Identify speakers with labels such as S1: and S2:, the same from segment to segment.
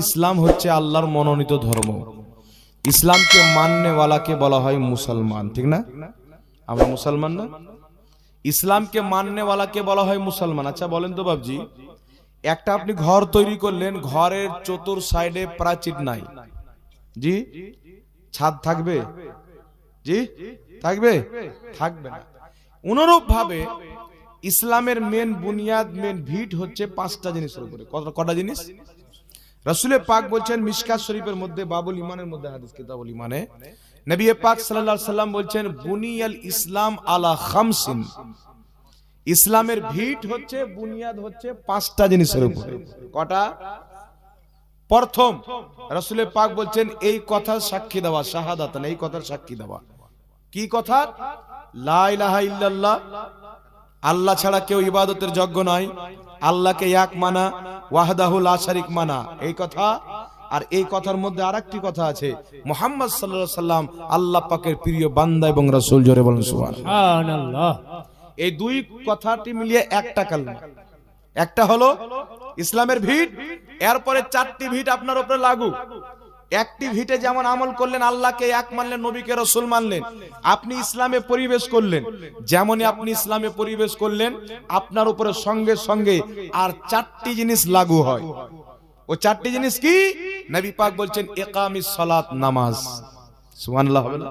S1: ইসলাম হচ্ছে আল্লাহর মনোনীত ধর্ম। ইসলামকে মাননেওয়ালাকে বলা হয় মুসলমান, ঠিক না? আমরা মুসলমান না? ইসলামকে মাননেওয়ালাকে বলা হয় মুসলমান। আচ্ছা বলেন তো বাবজি একটা আপনি ঘর তৈরি করলেন, ঘরের চতুর সাইডে প্রাচীর নাই। জি? ছাদ থাকবে? জি? থাকবে? থাকবে না। অনুরূপ ভাবে ইসলামের মেন বুনিয়াদ মেন ভিট হচ্ছে পাঁচটা জিনিসের উপরে। কটা জিনিস? রাসূলে পাক বলছেন মিশকাত শরীফের মধ্যে বাবুল ইমানের মধ্যে হাদিস কিতাবুল ইমানে নবী পাক সাল্লাল্লাহু আলাইহি সাল্লাম বলছেন বুনিয়াল ইসলাম আলা খামসিন। ইসলামের ভিট হচ্ছে বুনিয়াদ হচ্ছে পাঁচটা জিনিসের উপরে। কটা? প্রথম রাসূলে পাক বলছেন এই কথার সাক্ষী দেওয়া শাহাদাত এই কথার সাক্ষী দেওয়া। কি কথা? লা ইলাহা ইল্লাল্লাহ। আল্লাহ ছাড়া কেউ ইবাদতের যোগ্য নয়। আল্লাহকে এক মানা ওয়াহদাহুল আশারিক শারিক মানা। এই কথা? আর এই কথার মধ্যে আর একটি কথা আছে। মোহাম্মদ সাল্লাহ সাল্লাম আল্লাহ পাকের প্রিয় বান্দা এবং রাসুল জোরে বলেন
S2: সুহান
S1: এই দুই কথাটি মিলিয়ে একটা কালমা। একটা হলো ইসলামের ভিট এরপরে চারটি ভিট আপনার উপরে লাগু। একটি ভিটে যেমন আমল করলেন, আল্লাহকে এক মানলেন, নবীকে রসুল মানলেন। আপনি ইসলামে পরিবেশ করলেন। যেমনই আপনি ইসলামে পরিবেশ করলেন, আপনার উপরে সঙ্গে সঙ্গে আর চারটি জিনিস লাগু হয়। ও চারটি জিনিস কি? নবী পাক বলছেন একামিস সালাত, নামাজ। সুবহানাল্লাহ, হবে না?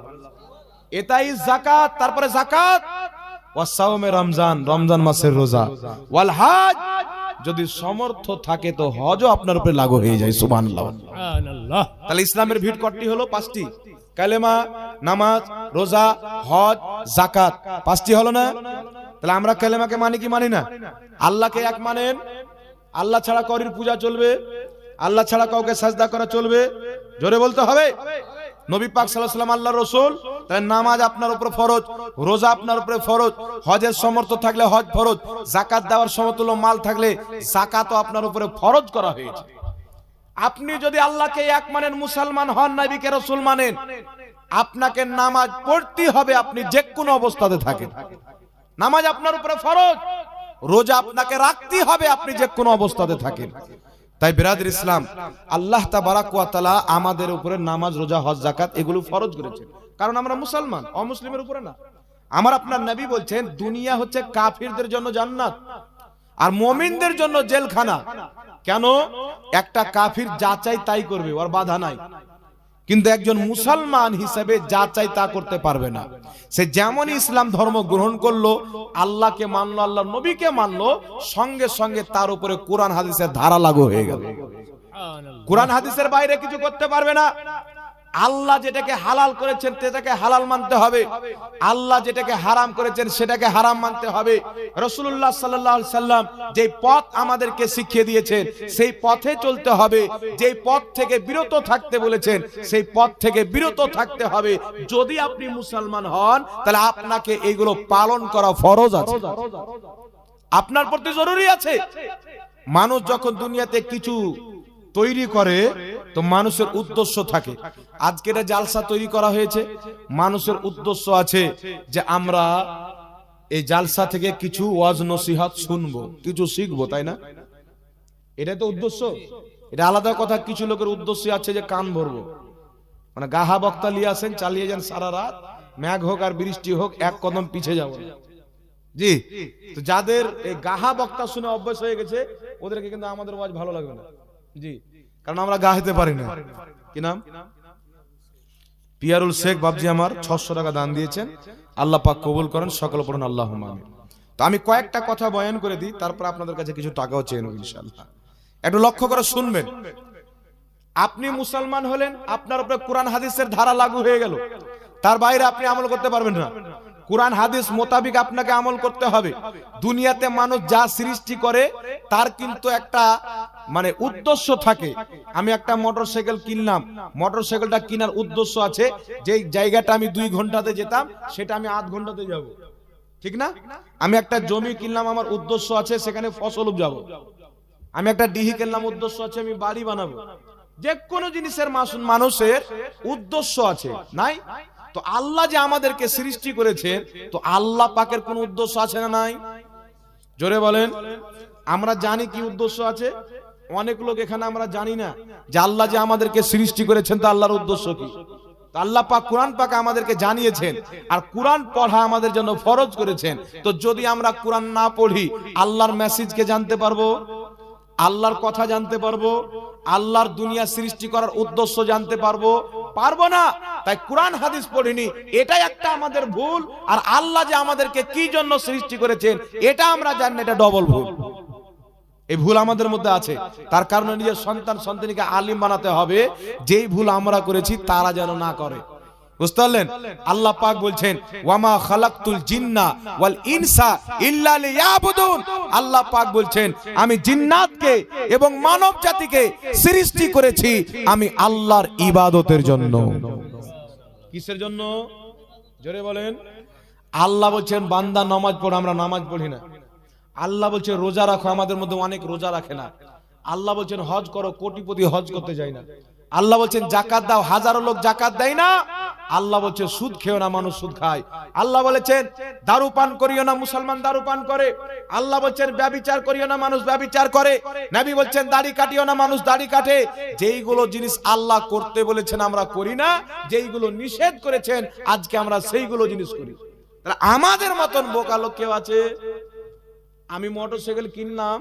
S1: এটাই জাকাত তারপরে জাকাত ওয়াসাউমে রমজান রমজান মাসের রোজা। ওয়াল হাজ যদি সমর্থ থাকে তো হজও আপনার উপরে লাগু হয়ে যায় সুবহানাল্লাহ। তাহলে ইসলামের ভিট কটি হলো? পাঁচটি। কালেমা নামাজ রোজা হজ জাকাত পাঁচটি হলো না? তাহলে আমরা কালেমাকে মানি কি মানি না? আল্লাহকে এক মানেন। আল্লাহ ছাড়া করির পূজা চলবে। আল্লাহ ছাড়া কাউকে সাজদা করা চলবে। জোরে বলতে হবে? নবী পাক সাল্লাল্লাহু আলাইহি সাল্লাম আল্লাহর রাসূল তাই নামাজ আপনার উপরে ফরজ, রোজা আপনার উপরে ফরজ, হজের সমর্থ থাকলে হজ ফরজ জাকাত দেওয়ার সমতুল্য মাল থাকলে জাকাতও আপনার উপরে ফরজ করা হয়েছে। আপনি যদি আল্লাহকে এক মানেন, মুসলমান হন, নবীকে রসুল মানেন, আপনাকে নামাজ পড়তে হবে, আপনি যে কোনো অবস্থাতে থাকেন। নামাজ আপনার উপরে ফরজ, রোজা আপনাকে রাখতে হবে, আপনি যে কোনো অবস্থাতে থাকেন। তাই বিরাদের ইসলাম, আল্লাহ তাবারাকালা আমাদের উপরে নামাজ, রোজা, হজ জাকাত এগুলো ফরজ করেছেন। কারণ আমরা মুসলমান, অমুসলিমের উপরে না। আমার আপনার নবী বলছেন, দুনিয়া হচ্ছে কাফিরদের জন্য জান্নাত আর মমিনদের জন্য জেলখানা। কেন? একটা কাফির যা চাই তাই করবে, ওর বাধা নাই। কিন্তু একজন মুসলমান হিসেবে যা চাই তা করতে পারবে না। সে যেমন ইসলাম ধর্ম গ্রহণ করল, আল্লাহকে মানলো আল্লাহ নবীকে মানলো, সঙ্গে সঙ্গে তার উপরে কোরআন হাদিসের ধারা লাগু হয়ে গেল। কোরআন হাদিসের বাইরে কিছু করতে পারবে না। আল্লাহ যেটাকে হালাল করেছেন সেটাকে হালাল মানতে হবে। আল্লাহ যেটাকে হারাম করেছেন সেটাকে হারাম মানতে হবে। রসুল্লাহ সাল্লাহ সাল্লাম যে পথ আমাদেরকে শিখিয়ে দিয়েছেন, সেই পথে চলতে হবে। যেই পথ থেকে বিরত থাকতে বলেছেন, সেই পথ থেকে বিরত থাকতে হবে। যদি আপনি মুসলমান হন, তাহলে আপনাকে এইগুলো পালন করা ফরজ আছে। আপনার প্রতি জরুরি আছে। মানুষ যখন দুনিয়াতে কিছু তৈরি করে তো মানুষের উদ্দেশ্য থাকে। আজকে এটা জালসা তৈরি করা হয়েছে, মানুষের উদ্দেশ্য আছে যে আমরা এই জালসা থেকে কিছু ওয়াজ নসিহাত শুনব, কিছু শিখব, তাই না? এটা তো উদ্দেশ্য। এটা আলাদা কথা, কিছু লোকের উদ্দেশ্য আছে যে কান ভরবো। মানে গাহা বক্তা নিয়ে আসেন, চালিয়ে যান সারা রাত, ম্যাঘ হোক আর বৃষ্টি হোক, এক কদম পিছে যাব। জি, তো যাদের এই গাহা বক্তা শুনে অভ্যাস হয়ে গেছে, ওদেরকে কিন্তু আমাদের ওয়াজ ভালো লাগবে না। জি। কারণ আমরা গাইতে পারি না। কি নাম? পিয়ারুল শেখ বাবজি আমার ছশো টাকা দান দিয়েছেন। আল্লাহ পাক কবুল করেন, সকল পড়ুন আল্লাহ তো আমি কয়েকটা কথা বয়ান করে দিই, তারপর আপনাদের কাছে কিছু টাকাও চেয়ে নেব ইনশাল্লাহ একটু লক্ষ্য করে শুনবেন। আপনি মুসলমান হলেন, আপনার উপরে কোরআন, হাদিসের ধারা লাগু হয়ে গেল। তার বাইরে আপনি আমল করতে পারবেন না। কোরআন হাদিস মোতাবিক আপনাকে আমল করতে হবে। দুনিয়াতে মানুষ যা সৃষ্টি করে, তার কিন্তু একটা মানে উদ্দেশ্য থাকে। আমি একটা মোটরসাইকেল কিনলাম। মোটরসাইকেলটা কেনার উদ্দেশ্য আছে যে জায়গাটা আমি দুই ঘন্টাতে যেতাম, সেটা আমি আধ ঘন্টাতে যাব। ঠিক না? আমি একটা জমি কিনলাম, আমার উদ্দেশ্য আছে, সেখানে ফসল উপজাবো। আমি একটা ডিহি কিনলাম, উদ্দেশ্য আছে, আমি বাড়ি বানাবো। যে কোনো জিনিসের মানুষের উদ্দেশ্য আছে। নাই? তো আল্লাহ যে আমাদেরকে সৃষ্টি করেছেন, তো আল্লাহ পাকের কোন উদ্দেশ্য আছে না নাই? জোরে বলেন। আমরা জানি কি উদ্দেশ্য আছে? অনেক লোক এখানে আমরা জানি না যে আল্লাহ যে আমাদেরকে সৃষ্টি করেছেন, তা আল্লাহর উদ্দেশ্য কি? আল্লাহ পাক কোরআন পাক আমাদেরকে জানিয়েছেন আর কোরআন পড়া আমাদের জন্য ফরজ করেছেন। তো যদি আমরা কোরআন না পড়ি, আল্লাহর মেসেজকে জানতে পারব? আল্লাহর কথা জানতে পারব? আল্লাহর দুনিয়া সৃষ্টি করার উদ্দেশ্য জানতে পারব? পারব না। তাই কোরআন, হাদিস পড়িনি। এটাই একটা আমাদের ভুল। আর আল্লাহ যে আমাদেরকে কি জন্য সৃষ্টি করেছেন, এটা আমরা জানি এটা ডবল ভুল। এই ভুল আমাদের মধ্যে আছে। তার কারণে নিজের সন্তান, সন্তানীকে আলিম বানাতে হবে। যেই ভুল আমরা করেছি, তারা যেন না করে। বুঝতে পারলেন? আল্লাহ পাক বলছেন ওয়ামা খালাকতুল জিন্না ওয়াল ইনসা ইল্লা লিয়াবুদুন। আল্লাহ পাক বলছেন আমি জিন্নাতকে এবং মানব জাতিকে সৃষ্টি করেছি আমি আল্লাহর ইবাদতের জন্য। কিসের জন্য? জোরে বলেন। আল্লাহ বলছেন বান্দা নামাজ পড়ো আমরা নামাজ পড়ি না। আল্লাহ বলছে রোজা রাখো আমাদের মধ্যে অনেক রোজা রাখে না। আল্লাহ বলছেন হজ করো কোটিপতি হজ করতে যায় না। আল্লাহ বলছেন, জাকাত দাও। হাজারো লোক জাকাত দেয় না। আল্লাহ বলছে, সুদ খেও না, মানুষ সুদ খায়। আল্লাহ বলেছেন, দারু পান করিও না, মুসলমান দারু পান করে। আল্লাহ বলছেন, ব্যবিচার করিও না, মানুষ ব্যবিচার করে। নবী বলছেন, দাড়ি কাটিও না, মানুষ দাড়ি কাটে। যেইগুলো জিনিস আল্লাহ করতে বলেছেন, আমরা করি না। যেইগুলো নিষেধ করেছেন, আজকে আমরা সেইগুলো জিনিস করি। তাহলে আমাদের মতন বোকা লোক কেউ আছে? আমি মোটরসাইকেল কিনলাম,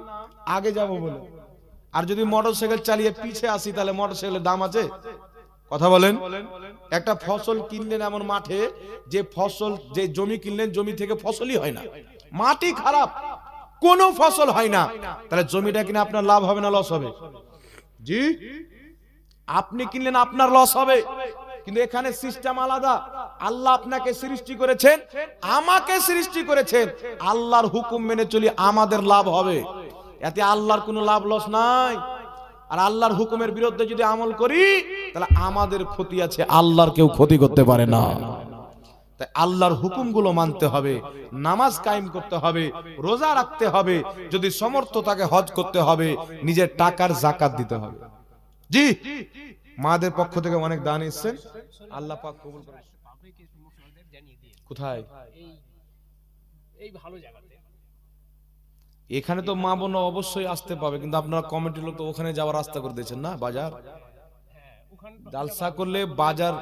S1: আগে যাব বলে। আর যদি মোটরসাইকেল চালিয়ে পিছে আসি, তাহলে মোটরসাইকেলের দাম আছে? কথা বলেন। একটা ফসল কিনলেন এমন মাঠে, যে ফসল, যে জমি কিনলেন, জমি থেকে ফসলই হয় না। মাটি খারাপ, কোনো ফসল হয় না। তাহলে জমিটা কিনে আপনার লাভ হবে না, লস হবে? জি? আপনি কিনলেন, আপনার লস হবে। কিন্তু এখানে সিস্টেম আলাদা। আল্লাহ আপনাকে সৃষ্টি করেছেন, আমাকে সৃষ্টি করেছেন। আল্লাহর হুকুম মেনে চলি আমাদের লাভ হবে। এতে আল্লাহর কোনো লাভ লস নাই। আর আল্লাহর হুকুমের বিরুদ্ধে যদি আমল করি তাহলে আমাদের ক্ষতি আছে আল্লাহর কেউ ক্ষতি করতে পারে না। তাই আল্লাহর হুকুমগুলো মানতে হবে নামাজ কায়েম করতে হবে রোজা রাখতে হবে যদি সমর্থ তাকে হজ করতে হবে নিজের টাকার জাকাত দিতে হবে। জি মাদের পক্ষ থেকে অনেক দান এসছেন। আল্লাহ পাক কবুল করে
S2: পাবলিক মুসলমানদের জানিয়ে দিয়ে
S1: কোথায়?
S2: এই ভালো জায়গাতে।
S1: এখানে তো মা বোন অবশ্যই আসতে পাবে, কিন্তু আপনারা কমিটির লোক তো ওখানে যাওয়ার রাস্তা করে দিয়েছেন না, বাজার? জালসা করলে বাজার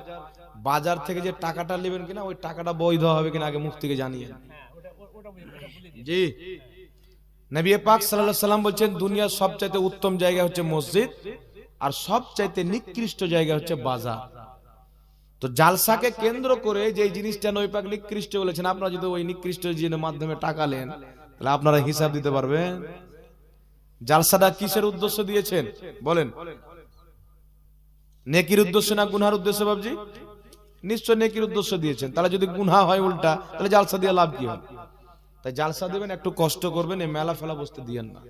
S1: বাজার থেকে যে টাকাটা নেবেন কিনা, ওই টাকাটা বৈধ হবে কিনা আগে মুখ থেকে জানিয়ে জি। নবী পাক সাল্লাল্লাহু সাল্লাম বলছেন, দুনিয়ার সবচাইতে উত্তম জায়গা হচ্ছে মসজিদ, আর সবচাইতে নিকৃষ্ট জায়গা হচ্ছে বাজার। তো জালসাকে কেন্দ্র করে যে জিনিসটা নবী পাক নিকৃষ্ট বলেছেন, আপনারা যদি ওই নিকৃষ্ট মাধ্যমে টাকা নেন তাহলে আপনারা হিসাব দিতে পারবেন। জালসাটা কিসের উদ্দেশ্য দিয়েছেন? বলেন। নেকির উদ্দেশ্য না গুনহার উদ্দেশ্য বাবজি নিশ্চয় নেকির উদ্দেশ্য দিয়েছেন। তাহলে যদি গুনহা হয় উল্টা, তাহলে জালসা দিয়ে লাভ কি হবে? তাই জালসা দিবেন, একটু কষ্ট করবেন, এই মেলা ফেলা বসতে দিয়েন না।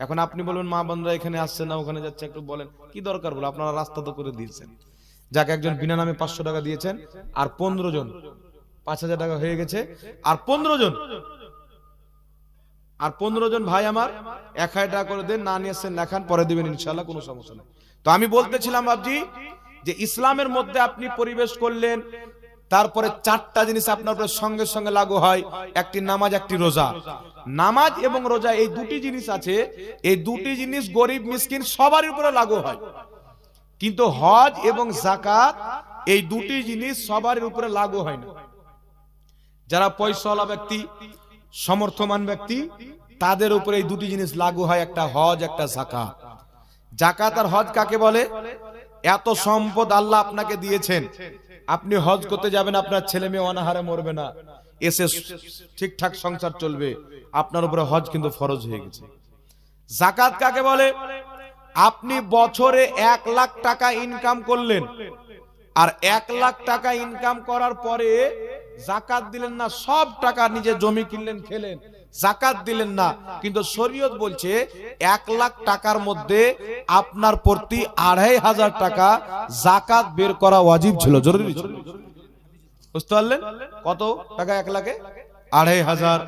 S1: এখন আপনি বলবেন, মা বোনরা এখানে আসছে না, ওখানে যাচ্ছে একটু বলেন। কি দরকার বলে? আপনারা রাস্তা তো করে দিয়েছেন। যাকে, একজন বিনা নামে পাঁচশো টাকা দিয়েছেন, আর পনেরো জন, পাঁচ হাজার টাকা হয়ে গেছে। আর পনেরো জন আর পনেরো জন ভাই আমার, এক হাজার টাকা করে দেন, না নিয়ে লেখান পরে দিবেন ইনশাল্লাহ কোনো সমস্যা নেই। তো আমি বলতেছিলাম বাবজি যে ইসলামের মধ্যে আপনি পরিবেশ করলেন, তারপরে চারটা জিনিস আপনার উপরে সঙ্গে সঙ্গে লাগু হয়, একটি নামাজ, একটি রোজা। নামাজ এবং রোজা, এই দুটি জিনিস আছে, এই দুটি জিনিস গরিব, মিসকিন সবার উপরে লাগু হয়। কিন্তু হজ এবং জাকাত এই দুটি জিনিস সবার উপরে লাগু হয় না। যারা পয়সাওয়ালা ব্যক্তি সমর্থমান ব্যক্তি, তাদের উপরে এই দুটি জিনিস লাগু হয়, একটা হজ, একটা জাকাত জাকাত আর হজ কাকে বলে? এত সম্পদ আল্লাহ আপনাকে দিয়েছেন। আপনি হজ করতে যাবেন, আপনার ছেলে মেয়ে অনাহারে মরবে না। এসে ঠিকঠাক সংসার চলবে। আপনার উপরে হজ কিন্তু ফরজ হয়ে গেছে। জাকাত কাকে বলে? আপনি বছরে এক লাখ টাকা ইনকাম করলেন। আর এক লাখ টাকা ইনকাম করার পরে জাকাত দিলেন না, সব টাকা নিজে জমি কিনলেন, খেলেন। জাকাত দিলেন না, কিন্তু শরীয়ত বলছে, এক লাখ টাকার মধ্যে আপনার প্রতি আড়াই হাজার টাকা জাকাত বের করা ওয়াজিব ছিল। জরুরি ছিল। বুঝতে পারলেন? কত টাকা এক লাখে? আড়াই হাজার,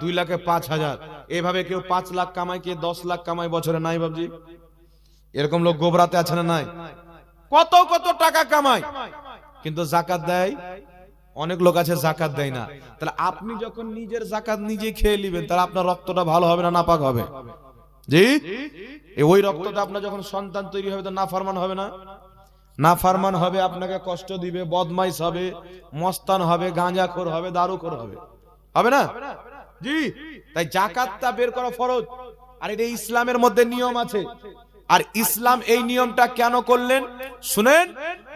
S1: দুই লাখে পাঁচ হাজার। এভাবে কেউ পাঁচ লাখ কামায় কে দশ লাখ কামায় বছরে নাই বাবজি এরকম লোক গোবরাতে আছে না নাই? কত কত টাকা কামায়, কিন্তু জাকাত দেয় অনেক লোক আছে জাকাত দেয় না। তাহলে আপনি যখন নিজের জাকাত নিজে খেয়ে নেবেন, তাহলে আপনার রক্তটা ভালো হবে না নাপাক হবে? জি? ওই রক্তটা আপনার যখন সন্তান তৈরি হবে, তো না ফারমান হবে না? না ফারমান হবে, আপনাকে কষ্ট দিবে, বদমাইশ হবে, মস্তান হবে, গাঁজাখোর হবে, দারুখোর হবে। হবে না? জি? তাই জাকাতটা বের করা ফরজ। আর এটা ইসলামের মধ্যে নিয়ম আছে। আর ইসলাম এই নিয়মটা কেন করলেন? শুনেন?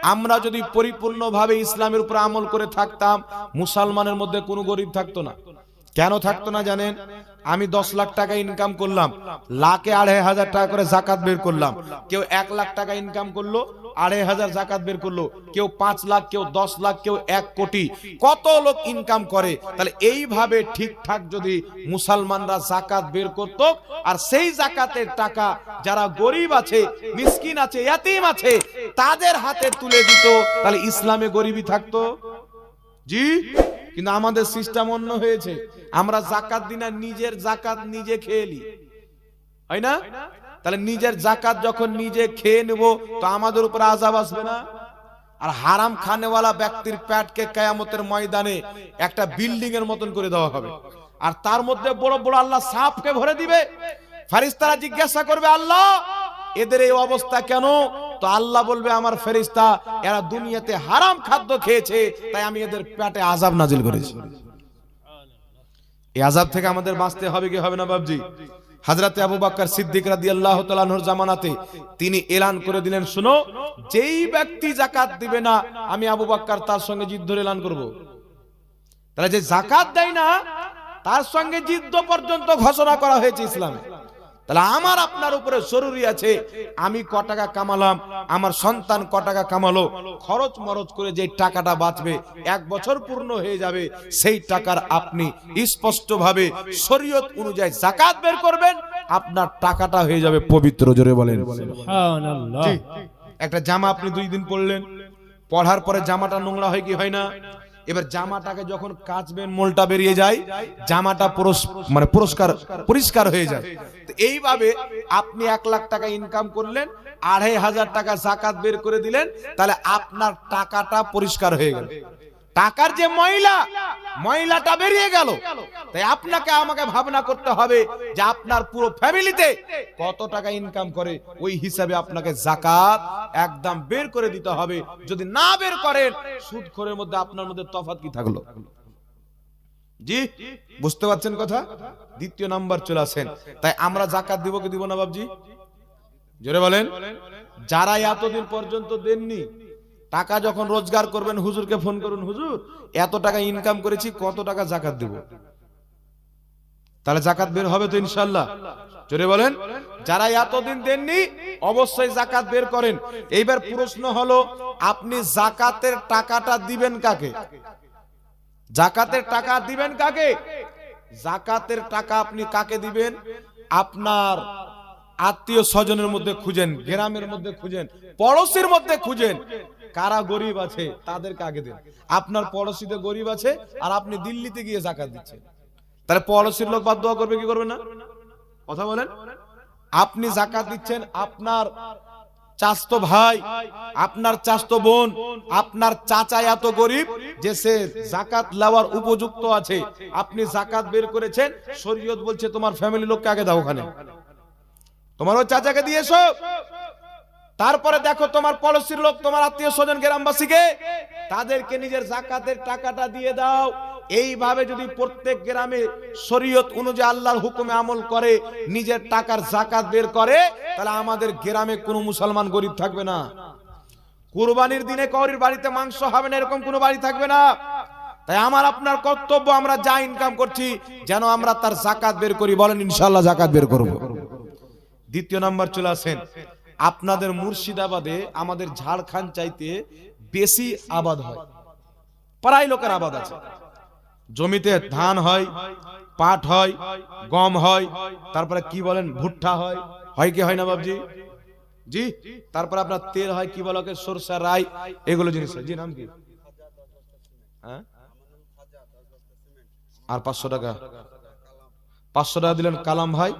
S1: আমরা যদি পরিপূর্ণভাবে ইসলামের উপর আমল করে থাকতাম, মুসলমানের মধ্যে কোনো গরিব থাকতো না। কেন থাকতো না জানেন? আমি দশ লাখ টাকা ইনকাম করলাম, লাখে আড়াই হাজার টাকা করে জাকাত বের করলাম। কেউ এক লাখ টাকা ইনকাম করল, আড়াই হাজার জাকাত বের করল। কেউ পাঁচ লাখ, কেউ দশ লাখ, কেউ এক কোটি। কত লোক ইনকাম করে? তাহলে এইভাবে ঠিকঠাক যদি মুসলমানরা জাকাত বের করত, আর সেই জাকাতের টাকা যারা গরিব আছে, মিসকিন আছে, ইয়াতিম আছে, তাদের হাতে তুলে দিত, তাহলে ইসলামে গরিবই থাকতো। জি? কিন্তু আমাদের সিস্টেম অন্য হয়েছে। আমরা জাকাত দিনা নিজের জাকাত নিজে খেয়ে নি হয় না? তাহলে নিজের জাকাত যখন নিজে খেয়ে নেব, তো আমাদের উপর আজাব আসবে না? আর হারাম খানেওয়ালা ব্যক্তির প্যাটকে কেয়ামতের ময়দানে একটা বিল্ডিং এর মতন করে দেওয়া হবে। আর তার মধ্যে বড় বড় আল্লাহ সাপকে ভরে দিবে। ফারিস্তারা জিজ্ঞাসা করবে, আল্লাহ, এদের এই অবস্থা কেন? তো আল্লাহ বলবে, আমার ফেরিস্তা এরা দুনিয়াতে হারাম খাদ্য খেয়েছে, তাই আমি এদের পেটে আজাব নাজিল করেছি। এই আজাব থেকে আমাদের বাঁচতে হবে কি হবে না বাবজি হাজরাতে আবু বাক্কার সিদ্দিক রাদিয়াল্লাহু তাআলার জামানাতে তিনি এলান করে দিলেন, শুনো, যেই ব্যক্তি জাকাত দিবে না, আমি আবু বাক্কার তার সঙ্গে যুদ্ধ এলান করব। তাহলে যে জাকাত দেয় না, তার সঙ্গে যুদ্ধ পর্যন্ত ঘোষণা করা হয়েছে ইসলামে। তাহলে আমার আপনার উপরে জরুরি আছে। আমি ক টাকা কামালাম আমার সন্তান ক টাকা কামালো খরচ মরচ করে যে টাকাটা বাঁচবে এক বছর পূর্ণ হয়ে যাবে সেই টাকার আপনি স্পষ্টভাবে শরীয়ত অনুযায়ী জাকাত বের করবেন আপনার টাকাটা হয়ে যাবে পবিত্র জোরে বলেন। একটা জামা আপনি দুই দিন পরলেন পড়ার পরে জামাটা নোংরা হয় কি হয় না? এবার জামাটাকে যখন কাচবেন, মোলটা বেরিয়ে যায়, জামাটা মানে পুরস্কার পরিষ্কার হয়ে যায়। এইভাবে আপনি এক লাখ টাকা ইনকাম করলেন, আড়াই হাজার টাকা জাকাত বের করে দিলেন, তাহলে আপনার টাকাটা পরিষ্কার হয়ে গেল। টাকার যে ময়লা, ময়লাটা বেরিয়ে গেল। তাই আপনাকে আমাকে ভাবনা করতে হবে যে আপনার পুরো ফ্যামিলিতে কত টাকা ইনকাম করে, ওই হিসাবে আপনাকে জাকাত একদম বের করে দিতে হবে। যদি না বের করেন সুদ খোরের মধ্যে আপনার মধ্যে তফাৎ কি থাকল? জি, বুঝতে পারছেন কথা? দ্বিতীয় নাম্বার চলে আসেন। তাই আমরা জাকাত দিব কি দিব না বাবজি জোরে বলেন। যারা এতদিন পর্যন্ত দেননি টাকা যখন রোজগার করবেন, হুজুরকে ফোন করুন, হুজুর, এত টাকা ইনকাম করেছি, কত টাকা জাকাত দেব? তাহলে জাকাত বের হবে তো ইনশাল্লাহ জোরে বলেন, যারা এতদিন দেননি, অবশ্যই জাকাত বের করেন। এইবার প্রশ্ন হলো, আপনি জাকাতের টাকাটা দিবেন কাকে? জাকাতের টাকা দিবেন কাকে? জাকাতের টাকা আপনি কাকে দিবেন? আপনার আত্মীয় স্বজনের মধ্যে খুঁজেন, গ্রামের মধ্যে খুঁজেন, পড়োশির মধ্যে খুঁজেন। কারা গরিব আছে, তাদেরকে আগে দেন। আপনার পড়োশিতে গরিব আছে আর আপনি দিল্লিতে গিয়ে জাকাত দিচ্ছেন। তাহলে পড়োশির লোক বাদ দোয়া করবে, কি করবে না? কথা বলেন। আপনি জাকাত দিচ্ছেন আপনার চাস্তো ভাই, আপনার চাস্তো বোন, আপনার চাচা এত গরিব যে সে জাকাত নেওয়ার উপযুক্ত আছে। আপনি জাকাত বের করেছেন, শরীয়ত বলছে তোমার ফ্যামিলি লোককে আগে দাও ওখানে। তোমার ওই চাচাকে দিয়েছ তারপরে দেখো তোমার পড়োশির লোক, তোমার আত্মীয় স্বজন গ্রামবাসীকে, তাদেরকে নিজের জাকাতের টাকাটা দিয়ে দাও। এইভাবে যদি প্রত্যেক গ্রামে শরীয়ত অনুযায়ী আল্লাহর হুকুমে আমল করে, নিজের টাকার জাকাত বের করে, তাহলে আমাদের গ্রামে কোনো মুসলমান গরিব থাকবে না। কুরবানির দিনে করির বাড়িতে মাংস হবে না, এরকম কোনো বাড়ি থাকবে না। তাই আমার আপনার কর্তব্য, আমরা যা ইনকাম করছি, যেন আমরা তার জাকাত বের করি। বলেন ইনশাল্লাহ জাকাত বের করব। দ্বিতীয় নাম্বার চলে আসেন। আপনাদের মুর্শিদাবাদে আমাদের ঝাড়খণ্ড চাইতে বেশি আবাদ হয়। প্রায় লোকের আবাদ আছে। জমিতে ধান হয়, পাট হয়, গম হয়, তারপরে কি বলেন, ভুট্টা হয়। হয় কি, হয় না বাবজি জি, তারপরে আপনার তেল হয়, কি বলো সরষা, রাই, এগুলো জিনিস জি, নাম কি? হ্যাঁ? আর পাঁচশো টাকা? পাঁচশো টাকা দিলেন কালাম ভাই,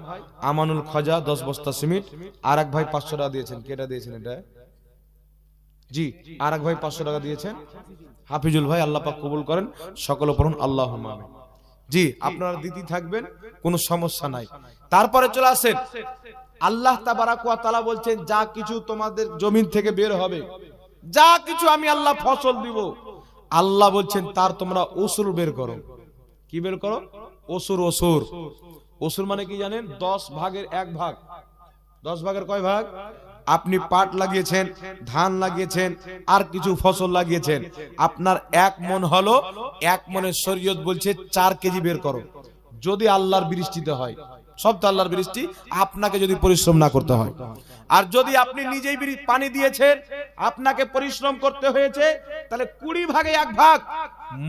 S1: আমানুল খজা, দশ বস্তা সিমেন্ট। আর এক ভাই পাঁচশো টাকা দিয়েছেন, কেটা দিয়েছেন এটা? জি আর এক ভাই পাঁচশো টাকা দিয়েছেন। হাফিজুল ভাই, আল্লাহ পাক কবুল করেন, সকল পড়ুন আল্লাহ জি, আপনারা দিদি থাকবেন, কোনো সমস্যা নাই। তারপরে চলে আসেন, আল্লাহ তালা বলছেন, যা কিছু তোমাদের জমিন থেকে বের হবে, যা কিছু আমি আল্লাহ ফসল দিব। আল্লাহ বলছেন, তার তোমরা ওসুর বের করো। কি বের করো? অসুর অসুর অসুর মানে কি জানেন? দশ ভাগের এক ভাগ। দশ ভাগের কয় ভাগ? আপনি পাট লাগিয়েছেন, ধান লাগিয়েছেন, আর কিছু ফসল লাগিয়েছেন। আপনার এক মন হলো, এক মনের শরীয়ত বলছে চার কেজি বের করো। যদি আল্লাহর বৃষ্টিতে হয়, সব তো আল্লাহর বৃষ্টি, আপনাকে যদি পরিশ্রম না করতে হয়। আর যদি আপনি নিজেই পানি দিয়েছেন, আপনাকে পরিশ্রম করতে হয়েছে, তাহলে কুড়ি ভাগে এক ভাগ।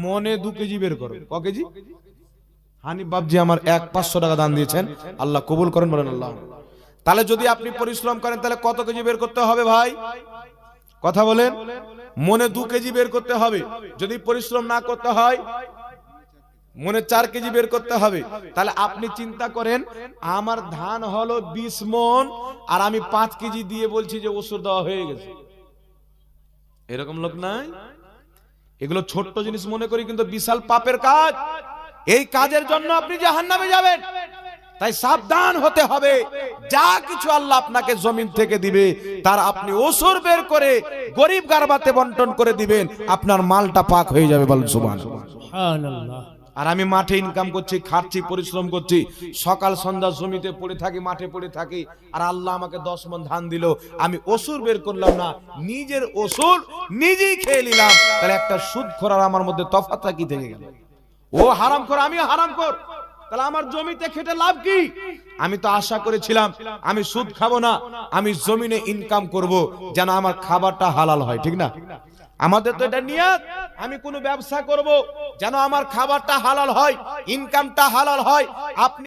S1: মনে দু কেজি বের করো। ক কেজি? হানিফ বাবজি আমার এক পাঁচশো টাকা দান দিয়েছেন। আল্লাহ কবুল করেন বলেন আল্লাহ। তাহলে যদি আপনি পরিশ্রম করেন, তাহলে কত কেজি বের করতে হবে ভাই? কথা বলেন। মনে দু কেজি বের করতে হবে। যদি পরিশ্রম না করতে হয়, মনে চার কেজি বের করতে হবে। তাহলে আপনি চিন্তা করেন, আমার ধান হলো বিশ মন, আর আমি পাঁচ কেজি দিয়ে বলছি যে ওষুধ দেওয়া হয়ে গেছে। এরকম লোক নাই? এগুলো ছোট্ট জিনিস মনে করি, কিন্তু বিশাল পাপের কাজ। এই কাজের জন্য আপনি জাহান্নামে যাবেন। তাই সাবধান হতে হবে। যা কিছু আল্লাহ আপনাকে জমিন থেকে দিবে তার আপনি ওসর বের করে গরিব গারবাতে বন্টন করে দিবেন। আপনার মালটা পাক হয়ে যাবে বলেন আর আমি মাঠে ইনকাম করছি খাচ্ছি পরিশ্রম করছি। সকাল সন্ধ্যা জমিতে পড়ে থাকি মাঠে পড়ে থাকি। আর আল্লাহ আমাকে দশ মন ধান দিল। আমি ওসুর বের করলাম না নিজের ওসুর নিজেই খেয়ে নিলাম। তাহলে একটা সুদ খোরার আমার মধ্যে তফাতটা কি থেকে গেল? ও হারাম কর, আমিও হারাম কর। তাহলে আমার জমিতে খেটে লাভ কি? আমি তো আশা করেছিলাম, আমি সুদ খাব না, আমি জমিনে ইনকাম করব যেন আমার খাবারটা হালাল হয়, ঠিক না? আমাদের তো এটা নিয়াত, আমি কোনো ব্যবসা করব যেন আমার খাবারটা হালাল হয় ইনকামটা হালাল হয়। আপনি